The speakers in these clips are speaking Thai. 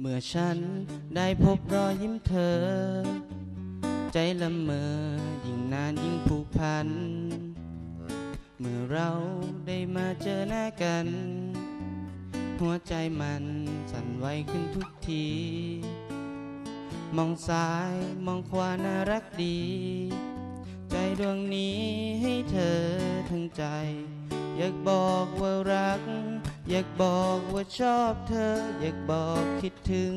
เมื่อฉันได้พบรอยยิ้มเธอ ใจละเมอยิ่งนานยิ่งผูกพัน เมื่อเราได้มาเจอหน้ากัน หัวใจมันสั่นไหวขึ้นทุกที มองซ้ายมองขวาน่ารักดี ใจดวงนี้ให้เธอทั้งใจ อยากบอกว่ารัก อยากบอกว่าชอบเธอ อยากบอกคิดถึง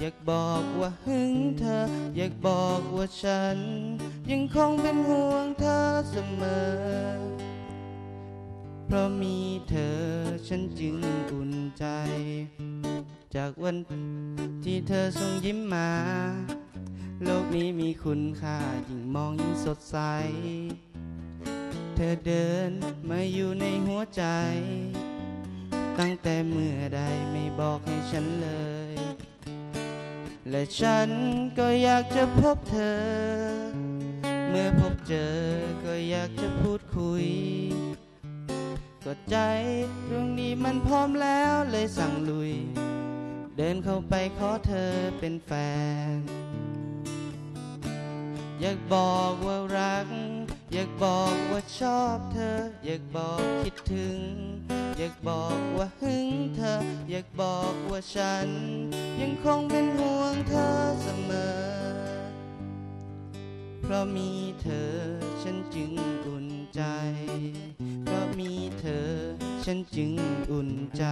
อยากบอกว่าหึงเธอ อยากบอกว่าฉัน ยังคงเป็นห่วงเธอเสมอ ราะมีเธอฉันจึงอุ่นใจ จากวันที่เธอส่งยิ้มมา โลกนี้มีคุณค่ายิ่งมองยิ่งสดใส เธอเดินมาอยู่ในหัวใจ ตั้งแต่เมื่อใดไม่บอกให้ฉันเลย และฉันก็อยากจะพบเธอ เมื่อพบเจอก็อยากจะพูดคุย ก็ใจดวงนี้มันพร้อมแล้วเลยสั่งลุย เดินเข้าไปขอเธอเป็นแฟน อยากบอกว่ารัก อยากบอกว่าชอบเธอ อยากบอกคิดถึง อยากบอกว่าหึงเธอ อยากบอกว่าฉัน ยังคงเป็นห่วงเธอเสมอ เพราะมีเธอฉันจึงอุ่นใจ เพราะมีเธอฉันจึงอุ่นใจ